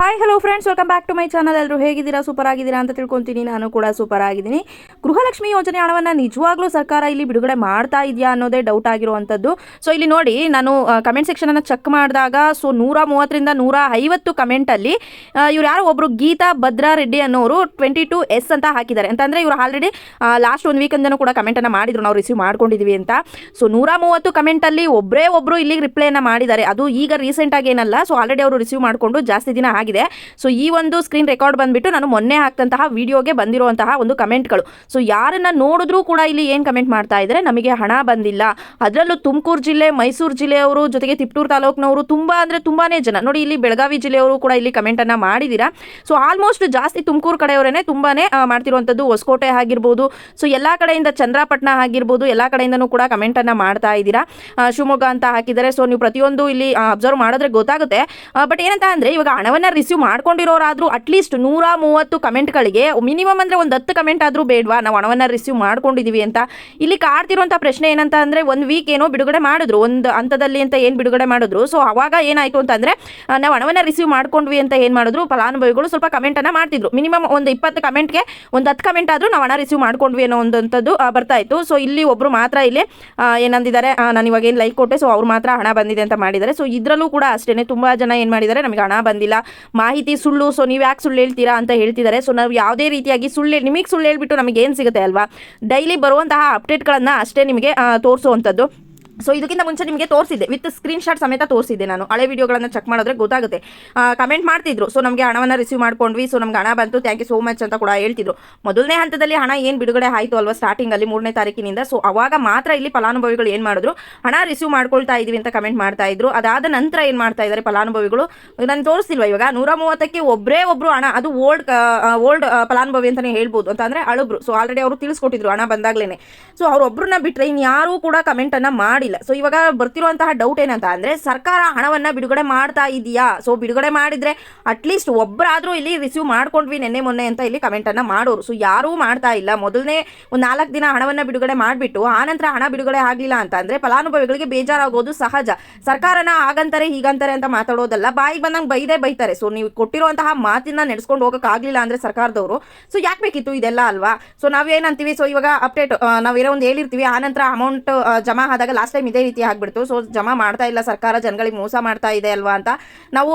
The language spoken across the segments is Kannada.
Hi hello friends welcome back to my channel ಎಲ್ಲರೂ ಹೇಗಿದ್ದೀರಾ? ಸೂಪರ್ ಆಗಿದ್ದೀರಾ ಅಂತ ತಿಳ್ಕೊತೀನಿ. ನಾನು ಕೂಡ ಸೂಪರ್ ಆಗಿದ್ದೀನಿ. ಗೃಹಲಕ್ಷ್ಮಿ ಯೋಜನೆ ಹಣವನ್ನು ನಿಜವಾಗ್ಲೂ ಸರ್ಕಾರ ಇಲ್ಲಿ ಬಿಡುಗಡೆ ಮಾಡ್ತಾ ಇದೆಯಾ ಅನ್ನೋದೇ ಡೌಟ್ ಆಗಿರುವಂಥದ್ದು. ಸೊ ಇಲ್ಲಿ ನೋಡಿ, ನಾನು ಕಮೆಂಟ್ ಸೆಕ್ಷನನ್ನು ಚೆಕ್ ಮಾಡಿದಾಗ ಸೊ ನೂರ ಮೂವತ್ತರಿಂದ ನೂರ ಐವತ್ತು ಕಮೆಂಟಲ್ಲಿ ಇವ್ರು ಯಾರೋ ಒಬ್ಬರು ಗೀತಾ ಭದ್ರಾ ರೆಡ್ಡಿ ಅನ್ನೋರು ಟ್ವೆಂಟಿ ಟು ಎಸ್ ಅಂತ ಹಾಕಿದ್ದಾರೆ. ಅಂತಂದರೆ ಇವರು ಆಲ್ರೆಡಿ ಲಾಸ್ಟ್ ಒಂದು ವೀಕಂದನೂ ಕೂಡ ಕಮೆಂಟನ್ನು ಮಾಡಿದ್ರು. ನಾವು ರಿಸೀವ್ ಮಾಡ್ಕೊಂಡಿದ್ದೀವಿ ಅಂತ. ಸೊ ನೂರ ಮೂವತ್ತು ಕಮೆಂಟಲ್ಲಿ ಒಬ್ಬರೇ ಒಬ್ಬರು ಇಲ್ಲಿ ರಿಪ್ಲೈನ ಮಾಡಿದ್ದಾರೆ. ಅದು ಈಗ ರೀಸೆಂಟಾಗಿ ಏನಲ್ಲ. ಸೊ ಆಲ್ರೆಡಿ ಅವರು ರಿಸೀವ್ ಮಾಡಿಕೊಂಡು ಜಾಸ್ತಿ ದಿನ ಆಗಿದೆ. ಸೊ ಈ ಒಂದು ಸ್ಕ್ರೀನ್ ರೆಕಾರ್ಡ್ ಬಂದ್ಬಿಟ್ಟು ನಾನು ಮೊನ್ನೆ ಹಾಕ್ತಂತಹ ವಿಡಿಯೋಗೆ ಬಂದಿರುವಂತಹ ಒಂದು ಕಮೆಂಟ್ಗಳು. ಸೊ ಯಾರನ್ನ ನೋಡಿದ್ರೂ ಕೂಡ ಇಲ್ಲಿ ಏನು ಕಮೆಂಟ್ ಮಾಡ್ತಾ ಇದ್ದಾರೆ? ನಮಗೆ ಹಣ ಬಂದಿಲ್ಲ. ಅದರಲ್ಲೂ ತುಮಕೂರು ಜಿಲ್ಲೆ, ಮೈಸೂರು ಜಿಲ್ಲೆಯವರು ಜೊತೆಗೆ ತಿಪ್ಟೂರು ತಾಲೂಕಿನವರು ತುಂಬ ಅಂದರೆ ತುಂಬಾನೇ ಜನ. ನೋಡಿ, ಇಲ್ಲಿ ಬೆಳಗಾವಿ ಜಿಲ್ಲೆಯವರು ಕೂಡ ಇಲ್ಲಿ ಕಮೆಂಟನ್ನು ಮಾಡಿದ್ದೀರಾ? ಸೊ ಆಲ್ಮೋಸ್ಟ್ ಜಾಸ್ತಿ ತುಮಕೂರು ಕಡೆಯವರೇ ತುಂಬಾನೇ ಮಾಡ್ತಿರುವಂಥದ್ದು ಹೊಸಕೋಟೆ ಆಗಿರ್ಬೋದು. ಸೊ ಎಲ್ಲ ಕಡೆಯಿಂದ ಚಂದ್ರಪಟ್ಟಣ ಆಗಿರ್ಬೋದು, ಎಲ್ಲ ಕಡೆಯಿಂದನೂ ಕೂಡ ಕಮೆಂಟನ್ನು ಮಾಡ್ತಾ ಇದ್ದೀರಾ? ಶಿವಮೊಗ್ಗ ಅಂತ ಹಾಕಿದ್ದಾರೆ. ಸೊ ನೀವು ಪ್ರತಿಯೊಂದು ಇಲ್ಲಿ ಅಬ್ಸರ್ವ್ ಮಾಡಿದ್ರೆ ಗೊತ್ತಾಗುತ್ತೆ. ಬಟ್ ಏನಂತ ಅಂದರೆ ಇವಾಗ ಹಣವನ್ನು ರಿಸೀವ್ ಮಾಡ್ಕೊಂಡಿರೋರಾದರೂ ಅಟ್ಲೀಸ್ಟ್ ನೂರ ಮೂವತ್ತು ಕಮೆಂಟ್ಗಳಿಗೆ, ಮಿನಿಮಮ್ ಅಂದರೆ ಒಂದು ಹತ್ತು ಕಮೆಂಟ್ ಆದರೂ ಬೇಡವಾ? ನಾವು ಹಣವನ್ನು ರಿಸೀವ್ ಮಾಡ್ಕೊಂಡಿದ್ದೀವಿ ಅಂತ. ಇಲ್ಲಿ ಕಾಡ್ತಿರುವಂಥ ಪ್ರಶ್ನೆ ಏನಂತ ಅಂದರೆ ಒಂದು ವೀಕ್ ಏನೋ ಬಿಡುಗಡೆ ಮಾಡಿದ್ರು. ಒಂದು ಹಂತದಲ್ಲಿ ಅಂತ ಏನು ಬಿಡುಗಡೆ ಮಾಡಿದ್ರು. ಸೊ ಅವಾಗ ಏನಾಯಿತು ಅಂತಂದರೆ ನಾವು ಹಣವನ್ನು ರಿಸೀವ್ ಮಾಡ್ಕೊಂಡ್ವಿ ಅಂತ ಏನು ಮಾಡಿದ್ರು? ಫಲಾನುಭವಿಗಳು ಸ್ವಲ್ಪ ಕಮೆಂಟನ್ನು ಮಾಡ್ತಿದ್ರು. ಮಿನಿಮಮ್ ಒಂದು ಇಪ್ಪತ್ತು ಕಮೆಂಟ್ಗೆ ಒಂದು ಹತ್ತು ಕಮೆಂಟ್ ಆದರೂ ನಾವು ಹಣ ರಿಸೀವ್ ಮಾಡ್ಕೊಂಡ್ವಿ ಅನ್ನೋ ಒಂದಂಥದ್ದು ಬರ್ತಾ ಇತ್ತು. ಸೊ ಇಲ್ಲಿ ಒಬ್ಬರು ಮಾತ್ರ ಇಲ್ಲಿ ಏನಂದಿದ್ದಾರೆ? ನಾನು ಇವಾಗ ಏನು ಲೈಕ್ ಕೊಟ್ಟೆ ಸೊ ಅವ್ರು ಮಾತ್ರ ಹಣ ಬಂದಿದೆ ಅಂತ ಮಾಡಿದ್ದಾರೆ. ಸೊ ಇದರಲ್ಲೂ ಕೂಡ ಅಷ್ಟೇ ತುಂಬ ಜನ ಏನು ಮಾಡಿದ್ದಾರೆ? ನಮಗೆ ಹಣ ಬಂದಿಲ್ಲ. ಮಾಹಿತಿ ಸುಳ್ಳು ಸೊ ನೀವು ಯಾಕೆ ಸುಳ್ಳು ಹೇಳ್ತೀರಾ ಅಂತ ಹೇಳ್ತಿದ್ದಾರೆ ಸೊ ನಾವು ಯಾವುದೇ ರೀತಿಯಾಗಿ ಸುಳ್ಳು ನಿಮಗೆ ಸುಳ್ಳು ಹೇಳ್ಬಿಟ್ಟು ನಮಗೆ ಏನು ಸಿಗುತ್ತೆ ಅಲ್ವಾ? ಡೈಲಿ ಬರುವಂತಹ ಅಪ್ಡೇಟ್ಗಳನ್ನು ಅಷ್ಟೇ ನಿಮಗೆ ತೋರಿಸುವಂಥದ್ದು. ಸೊ ಇದಕ್ಕಿಂತ ಮುಂಚೆ ನಿಮಗೆ ತೋರಿಸಿದ್ದೆ. ವಿತ್ ಸ್ಕ್ರೀನ್ ಶಾಟ್ ಸಮೇತ ತೋರಿಸಿದ್ದೆ ನಾನು. ಹಳೆ ವಿಡಿಯೋಗಳನ್ನು ಚೆಕ್ ಮಾಡಿದ್ರೆ ಗೊತ್ತಾಗುತ್ತೆ. ಕಮೆಂಟ್ ಮಾಡ್ತಿದ್ರು. ಸೊ ನಮಗೆ ಹಣವನ್ನು ರಿಸೀವ್ ಮಾಡ್ಕೊಂಡ್ವಿ. ಸೊ ನಮ್ಗೆ ಹಣ ಬಂತು. ಥ್ಯಾಂಕ್ ಯು ಸೋ ಮಚ್ ಅಂತ ಕೂಡ ಹೇಳ್ತಿದ್ರು. ಮೊದಲನೇ ಹಂತದಲ್ಲಿ ಹಣ ಏನು ಬಿಡುಗಡೆ ಆಯಿತು ಅಲ್ವಾ ಸ್ಟಾರ್ಟಿಂಗಲ್ಲಿ ಮೂರನೇ ತಾರೀಕಿನಿಂದ? ಸೊ ಅವಾಗ ಮಾತ್ರ ಇಲ್ಲಿ ಫಲಾನುಭವಿಗಳು ಏನು ಮಾಡಿದ್ರು? ಹಣ ರಿಸೀವ್ ಮಾಡ್ಕೊಳ್ತಾ ಇದೀವಿ ಅಂತ ಕಮೆಂಟ್ ಮಾಡ್ತಾ ಇದ್ರು. ಅದಾದ ನಂತರ ಏನು ಮಾಡ್ತಾ ಇದ್ದಾರೆ ಫಲಾನುಭವಿಗಳು? ನಾನು ತೋರಿಸಿಲ್ವ ಇವಾಗ? ನೂರ ಮೂವತ್ತಕ್ಕೆ ಒಬ್ಬರೇ ಒಬ್ಬರು ಹಣ, ಅದು ಓಲ್ಡ್ ಓಲ್ಡ್ ಫಲಾನುಭವಿ ಅಂತಲೇ ಹೇಳ್ಬೋದು. ಅಂತ ಅಂದರೆ ಅಳುಬ್ರು. ಸೊ ಆಲ್ರೆಡಿ ಅವರು ತಿಳಿಸ್ಕೊಟ್ಟಿದ್ರು ಹಣ ಬಂದಾಗಲೇ ಸೊ ಅವ್ರೊಬ್ಬರನ್ನ ಬಿಟ್ಟರೆ ಇನ್ಯಾರೂ ಕೂಡ ಕಮೆಂಟನ್ನು ಮಾಡಿಲ್ಲ ಸೊ ಇವಾಗ ಬರ್ತಿರುವಂತಹ ಡೌಟ್ ಏನಂತ ಅಂದರೆ, ಸರ್ಕಾರ ಹಣವನ್ನು ಬಿಡುಗಡೆ ಮಾಡ್ತಾ ಇದೆಯಾ? ಸೊ ಬಿಡುಗಡೆ ಮಾಡಿದರೆ ಅಟ್ಲೀಸ್ಟ್ ಒಬ್ಬರಾದರೂ ಇಲ್ಲಿ ರಿಸೀವ್ ಮಾಡ್ಕೊಂಡ್ವಿ ನೆನ್ನೆ ಮೊನ್ನೆ ಅಂತ ಇಲ್ಲಿ ಕಮೆಂಟನ್ನು ಮಾಡೋರು. ಸೊ ಯಾರೂ ಮಾಡ್ತಾ ಇಲ್ಲ. ಮೊದಲನೇ ಒಂದು ನಾಲ್ಕು ದಿನ ಹಣವನ್ನು ಬಿಡುಗಡೆ ಮಾಡಿಬಿಟ್ಟು ಆನಂತರ ಹಣ ಬಿಡುಗಡೆ ಆಗಲಿಲ್ಲ ಅಂತ ಅಂದ್ರೆ ಫಲಾನುಭವಿಗಳಿಗೆ ಬೇಜಾರಾಗೋದು ಸಹಜ. ಸರ್ಕಾರನ ಹಾಗಂತಾರೆ, ಹೀಗಂತಾರೆ ಅಂತ ಮಾತಾಡೋದಲ್ಲ. ಬಾಯಿಗೆ ಬಂದಂಗೆ ಬೈದೇ ಬೈತಾರೆ. ಸೊ ನೀವು ಕೊಟ್ಟಿರುವಂತಹ ಮಾತಿನ ನಡೆಸ್ಕೊಂಡು ಹೋಗೋಕ್ಕಾಗಲಿಲ್ಲ ಅಂದರೆ ಸರ್ಕಾರದವರು. ಸೊ ಯಾಕೆ ಬೇಕಿತ್ತು ಇದೆಲ್ಲ ಅಲ್ವಾ? ಸೊ ನಾವೇನಂತೀವಿ ಸೊ ಇವಾಗ ಅಪ್ಡೇಟ್ ನಾವೇನೋ ಒಂದು ಹೇಳಿರ್ತೀವಿ. ಆನಂತರ ಅಮೌಂಟ್ ಜಮಾ ಆದಾಗ ಲಾಸ್ಟ್ ಟೈಮ್ ಇದೇ ರೀತಿ ಆಗ್ಬಿಡ್ತು. ಸೊ ಜಮಾ ಮಾಡ್ತಾ ಇಲ್ಲ ಸರ್ಕಾರ, ಜನಗಳಿಗೆ ಮೋಸ ಮಾಡ್ತಾ ಇದೆ ಅಲ್ವಾ ಅಂತ ನಾವು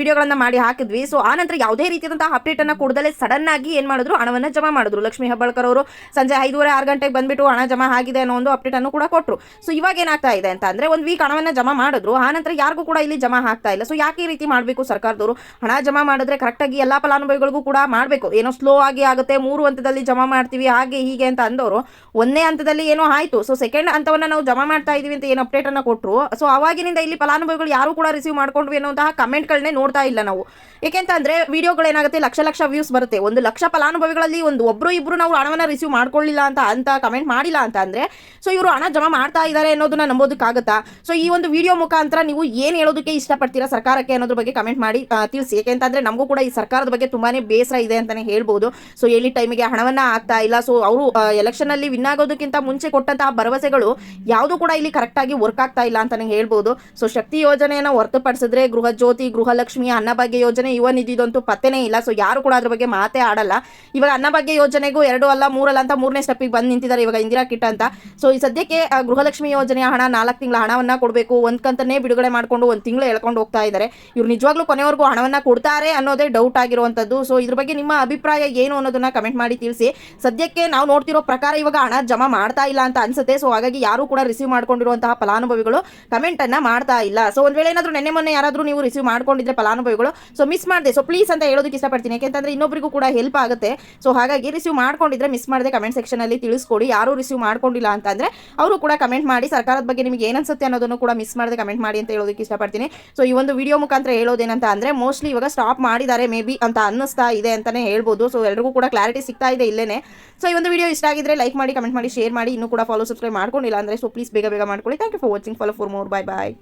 ವಿಡಿಯೋಗಳನ್ನ ಮಾಡಿ ಹಾಕಿದ್ವಿ. ಸೊ ಆನಂತರ ಯಾವುದೇ ರೀತಿಯಾದಂತಹ ಅಪ್ಡೇಟ್ ಅನ್ನ ಕೊಡದಲ್ಲೇ ಸಡನ್ ಆಗಿ ಏನ್ ಮಾಡಿದ್ರು? ಹಣವನ್ನ ಜಮಾ ಮಾಡಿದ್ರು. ಲಕ್ಷ್ಮಿ ಹೆಬ್ಬಾಳ್ಕರ್ ಅವರು ಸಂಜೆ ಐದೂವರೆ, ಆರು ಗಂಟೆಗೆ ಬಂದ್ಬಿಟ್ಟು ಹಣ ಜಮಾ ಆಗಿದೆ ಅನ್ನೋ ಒಂದು ಅಪ್ಡೇಟ್ ಅನ್ನು ಕೂಡ ಕೊಟ್ಟರು ಸೊ ಇವಾಗ ಏನಾಗ್ತಾ ಇದೆ ಅಂತ ಅಂದ್ರೆ ಒಂದು ವೀಕ್ ಹಣವನ್ನ ಜಮಾ ಮಾಡಿದ್ರು. ಆನಂತರ ಯಾರಿಗೂ ಕೂಡ ಇಲ್ಲಿ ಜಮಾ ಆಗ್ತಾ ಇಲ್ಲ. ಸೊ ಯಾಕೆ ಈ ರೀತಿ ಮಾಡಬೇಕು ಸರ್ಕಾರದವರು? ಹಣ ಜಮಾ ಮಾಡಿದ್ರೆ ಕರೆಕ್ಟಾಗಿ ಎಲ್ಲ ಫಲಾನುಭವಿಗಳಿಗೂ ಕೂಡ ಮಾಡಬೇಕು. ಏನೋ ಸ್ಲೋ ಆಗಿ ಆಗುತ್ತೆ. ಮೂರು ಹಂತದಲ್ಲಿ ಜಮಾ ಮಾಡ್ತೀವಿ, ಹಾಗೆ ಹೀಗೆ ಅಂತ ಅಂದವರು. ಒಂದೇ ಹಂತದಲ್ಲಿ ಏನೋ ಆಯ್ತು. ಸೊ ಸೆಕೆಂಡ್ ಹಂತವನ್ನ ನಾವು ಜಮಾ ಮಾಡ್ತಾ ಇದೀವಿ ಅಂತ ಏನು ಅಪ್ಡೇಟ್ ಅನ್ನ ಕೊಟ್ಟರು ಸೊ ಅವಾಗಿನಿಂದ ಇಲ್ಲಿ ಫಲಾನುಭವಿಗಳು ಯಾರು ಕೂಡ ರಿಸೀವ್ ಮಾಡ್ಕೊಂಡ್ವಿ ಅನ್ನುವಂತಹ ಕಮೆಂಟ್ಗಳನ್ನೇ ನೋಡ್ತಾ ಇಲ್ಲ ನಾವು. ಏಕೆಂತಂದ್ರೆ ವಿಡಿಯೋಗಳೇನಾಗುತ್ತೆ ಲಕ್ಷ ಲಕ್ಷ ವ್ಯೂಸ್ ಬರುತ್ತೆ. ಒಂದು ಲಕ್ಷ ಫಲಾನುಭವಿಗಳಲ್ಲಿ ಒಂದು ಒಬ್ಬರು ಇಬ್ರು ನಾವು ಹಣವನ್ನ ರಿಸೀವ್ ಮಾಡ್ಕೊಳ್ಳಿಲ್ಲ ಅಂತ ಅಂತ ಕಮೆಂಟ್ ಮಾಡಿಲ್ಲ ಅಂತ ಅಂದ್ರೆ ಸೊ ಇವರು ಹಣ ಜಮಾ ಮಾಡ್ತಾ ಇದ್ದಾರೆ ಅನ್ನೋದನ್ನ ನಂಬೋದಕ್ಕಾಗತ್ತಾ? ಸೊ ಈ ಒಂದು ವಿಡಿಯೋ ಮುಖಾಂತರ ನೀವು ಏನು ಹೇಳೋದಕ್ಕೆ ಇಷ್ಟಪಡ್ತೀರಾ ಸರ್ಕಾರಕ್ಕೆ ಅನ್ನೋದ್ರ ಬಗ್ಗೆ ಕಮೆಂಟ್ ಮಾಡಿ ತಿಳಿಸಿ. ಯಾಕೆಂತಂದ್ರೆ ನಮಗೂ ಕೂಡ ಈ ಸರ್ಕಾರದ ಬಗ್ಗೆ ತುಂಬಾನೇ ಬೇಸರ ಇದೆ ಅಂತಾನೆ ಹೇಳ್ಬೋದು. ಸೊ ಎಲ್ಲಿ ಟೈಮಿಗೆ ಹಣವನ್ನ ಆಗ್ತಾ ಇಲ್ಲ. ಸೊ ಅವರು ಎಲೆಕ್ಷನ್ ಅಲ್ಲಿ ವಿನ್ ಆಗೋದಕ್ಕಿಂತ ಮುಂಚೆ ಕೊಟ್ಟಂತಹ ಭರವಸೆಗಳು ಯಾವುದು ಕೂಡ ಇಲ್ಲಿ ಕರೆಕ್ಟ್ ಆಗಿ ವರ್ಕ್ ಆಗ್ತಾ ಇಲ್ಲ ಅಂತಾನೆ ಹೇಳ್ಬೋದು. ಸೊ ಶಕ್ತಿ ಯೋಜನೆಯನ್ನು ಹೊರತುಪಡಿಸಿದ್ರೆ ಗೃಹ ಜ್ಯೋತಿ ಗೃಹಲಕ್ಷ್ಮಿ ಅನ್ನಭಾಗ್ಯ ಯೋಜನೆ, ಯುವ ನಿಧಿದಂತೂ ಪತ್ತೆನೇ ಇಲ್ಲ. ಸೊ ಯಾರು ಕೂಡ ಅದ್ರ ಬಗ್ಗೆ ಮಾತೇ ಆಡಲ್ಲ. ಇವಾಗ ಅನ್ನಭಾಗ್ಯ ಯೋಜನೆಗೂ ಎರಡು ಅಲ್ಲ, ಮೂರಲ್ಲ ಅಂತ ಮೂರನೇ ಸ್ಟೆಪ್ಪಿಗೆ ಬಂದು ನಿಂತಿದ್ದಾರೆ ಇವಾಗ ಇಂದಿರಾ ಕಿಟ್ ಅಂತ. ಸೊ ಈ ಸದ್ಯಕ್ಕೆ ಗೃಹಲಕ್ಷ್ಮಿ ಯೋಜನೆಯ ಹಣ ನಾಲ್ಕು ತಿಂಗಳ ಹಣವನ್ನ ಕೊಡಬೇಕು. ಒಂದ್ ಕಂತನ್ನೇ ಬಿಡುಗಡೆ ಮಾಡ್ಕೊಂಡು ಒಂದು ತಿಂಗಳು ಎಳ್ಕೊಂಡು ಹೋಗ್ತಾ ಇದ್ದಾರೆ ಇವ್ರು ನಿಜವಾಗ್ಲೂ ಕೊನೆವರೆಗೂ ಹಣವನ್ನ ಕೊಡ್ತಾರೆ ಅನ್ನೋದೇ ಡೌಟ್ ಆಗಿರುವಂಥದ್ದು ಸೊ ಇದ್ರ ಬಗ್ಗೆ ನಿಮ್ಮ ಅಭಿಪ್ರಾಯ ಏನು ಅನ್ನೋದನ್ನ ಕಮೆಂಟ್ ಮಾಡಿ ತಿಳಿಸಿ. ಸದ್ಯಕ್ಕೆ ನಾವು ನೋಡ್ತಿರೋ ಪ್ರಕಾರ ಇವಾಗ ಹಣ ಜಮಾ ಮಾಡ್ತಾ ಇಲ್ಲ ಅಂತ ಅನ್ಸುತ್ತೆ. ಸೊ ಹಾಗಾಗಿ ಯಾರು ಕೂಡ ರಿಸೀವ್ ಮಾಡ್ಕೊಂಡಿರುವಂತಹ ಫಲಾನುಭವಿಗಳು ಕಮೆಂಟ್ ಅನ್ನ ಮಾಡ್ತಾ ಇಲ್ಲ. ಸೊ ಒಂದ್ ವೇಳೆ ಏನಾದ್ರು ನೆನ್ನೆ ಮೊನ್ನೆ ಯಾರಾದ್ರೂ ನೀವು ರಿಸೀವ್ ಮಾಡ್ಕೊಂಡಿದ್ರೆ ಫಲಾನುಭವಿಗಳು ಸೊ ಮಿಸ್ ಮಾಡಿದೆ. ಸೊ ಪ್ಲೀಸ್ ಅಂತ ಹೇಳೋದಕ್ಕೆ ಇಷ್ಟಪಡ್ತೀನಿ. ಯಾಕೆಂತಂದ್ರೆ ಇನ್ನೊಬ್ಬರಿಗೂ ಕೂಡ ಹೆಲ್ಪ್ ಆಗುತ್ತೆ. ಸೊ ಹಾಗಾಗಿ ರಿಸೀವ್ ಮಾಡ್ಕೊಂಡಿದ್ರೆ ಮಿಸ್ ಮಾಡದೆ ಕಮೆಂಟ್ ಸೆಕ್ಷನ್ ಅಲ್ಲಿ ತಿಳಿಸ್ಕೊಡಿ. ಯಾರು ರಿಸೀವ್ ಮಾಡ್ಕೊಂಡಿಲ್ಲ ಅಂತಂದ್ರೆ ಅವರು ಕೂಡ ಕಮೆಂಟ್ ಮಾಡಿ, ಸರ್ಕಾರದ ಬಗ್ಗೆ ನಿಮಗೆ ಏನನ್ಸುತ್ತೆ ಅನ್ನೋದನ್ನು ಕೂಡ ಮಿಸ್ ಮಾಡದೆ ಕಮೆಂಟ್ ಮಾಡಿ ಅಂತ ಹೇಳೋದಕ್ಕೆ ಇಷ್ಟಪಡ್ತೀನಿ. ಸೊ ಈ ಒಂದು ವಿಡಿಯೋ ಮುಖಾಂತರ ಹೇಳೋದೇನಂತ ಅಂದ್ರೆ ಮೋಸ್ಟ್ಲಿ ಇವಾಗ ಸ್ಟಾಪ್ ಮಾಡಿದ್ದಾರೆ ಮೇ ಬಿ ಅಂತ ಅನ್ನಿಸ್ತಾ ಇದೆ ಅಂತಾನೆ ಹೇಳ್ಬೋದು. ಸೊ ಎಲ್ರಿಗೂ ಕೂಡ ಕ್ಲಾರಿಟಿ ಸಿಗ್ತಾ ಇದೆ ಇಲ್ಲೇನೆ. ಸೊ ಈ ಒಂದು ವಿಡಿಯೋ ಇಷ್ಟ ಆಗಿದ್ರೆ ಲೈಕ್ ಮಾಡಿ ಕಮೆಂಟ್ ಮಾಡಿ ಶೇರ್ ಮಾಡಿ. ಇನ್ನೂ ಕೂಡ ಫಾಲೋ ಸಬ್ಸ್ಕ್ರೈಬ್ ಮಾಡ್ಕೊಂಡಿಲ್ಲ ಅಂದ್ರೆ ಸೊ ಪ್ಲೀಸ್ ಬೇಗ ಮಾಡ್ಕೊಳ್ಳಿ thank you for watching follow for more bye bye